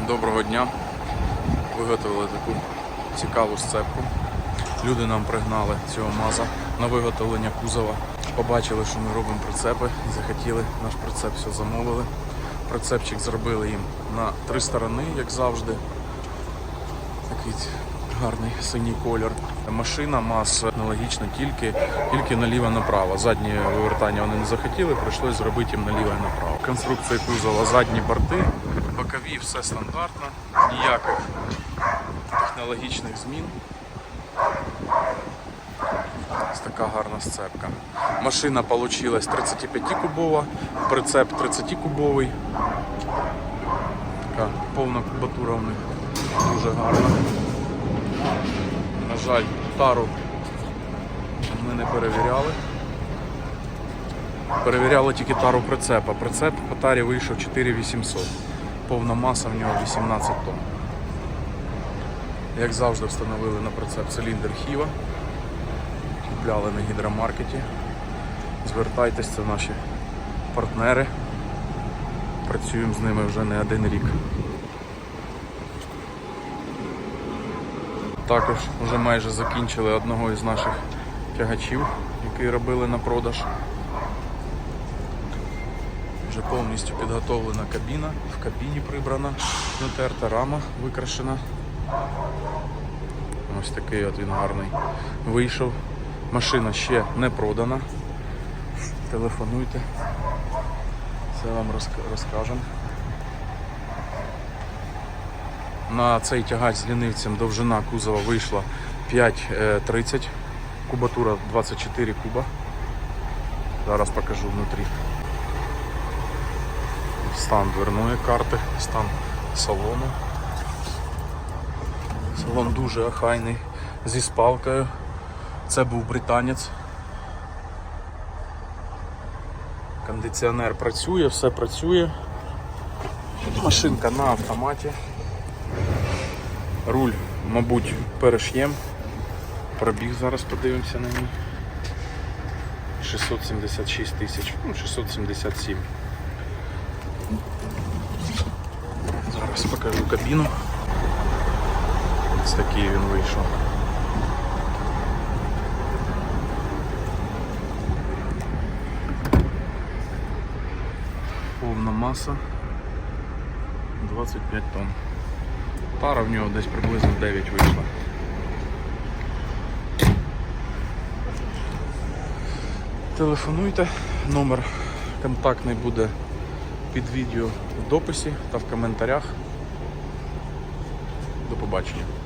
Доброго дня. Виготовили таку цікаву сцепку. Люди нам пригнали цього маза на виготовлення кузова. Побачили, що ми робимо прицепи захотіли наш прицеп все замовили. Прицепчик зробили їм на три сторони, як завжди. Такий гарний синій колір. Машина мас аналогічно тільки, тільки наліво-направо. Задні вивертання вони не захотіли, прийшлось зробити їм наліво і направо. Конструкція кузова, задні борти, бокові, все стандартно, ніяких технологічних змін. Ось така гарна сцепка. Машина вийшла 35-кубова, прицеп 30-кубовий. Така повна кубатура в них дуже гарна. На жаль, тару ми не перевіряли. Перевіряли тільки тару прицепа. Прицеп по тарі вийшов 4800. Повна маса в нього 18 тонн. Як завжди встановили на прицеп циліндр Хіва. Купляли на гідромаркеті. Звертайтесь, це наші партнери. Працюємо з ними вже не один рік. Також вже майже закінчили одного із наших тягачів, який робили на продаж. Вже повністю підготовлена кабіна, в кабіні прибрана, натерта рама викрашена. Ось такий от він гарний вийшов. Машина ще не продана. Телефонуйте, все вам розк- розкажемо. На цей тягач з лінивцем довжина кузова вийшла 5,30, кубатура 24 куба. Зараз покажу внутрі. Стан дверної карти, стан салону. Салон дуже охайний, зі спалкою. Це був британець. Кондиціонер працює, все працює. Машинка на автоматі. Руль, мабуть, переш'єм. Пробіг зараз подивимося на ній. 676 тисяч, ну 677. Зараз покажу кабіну. Ось такий він вийшов. Повна маса 25 тонн. Пара в нього десь приблизно 9 вийшла. Телефонуйте, номер контактний буде під відео в дописі та в коментарях. До побачення.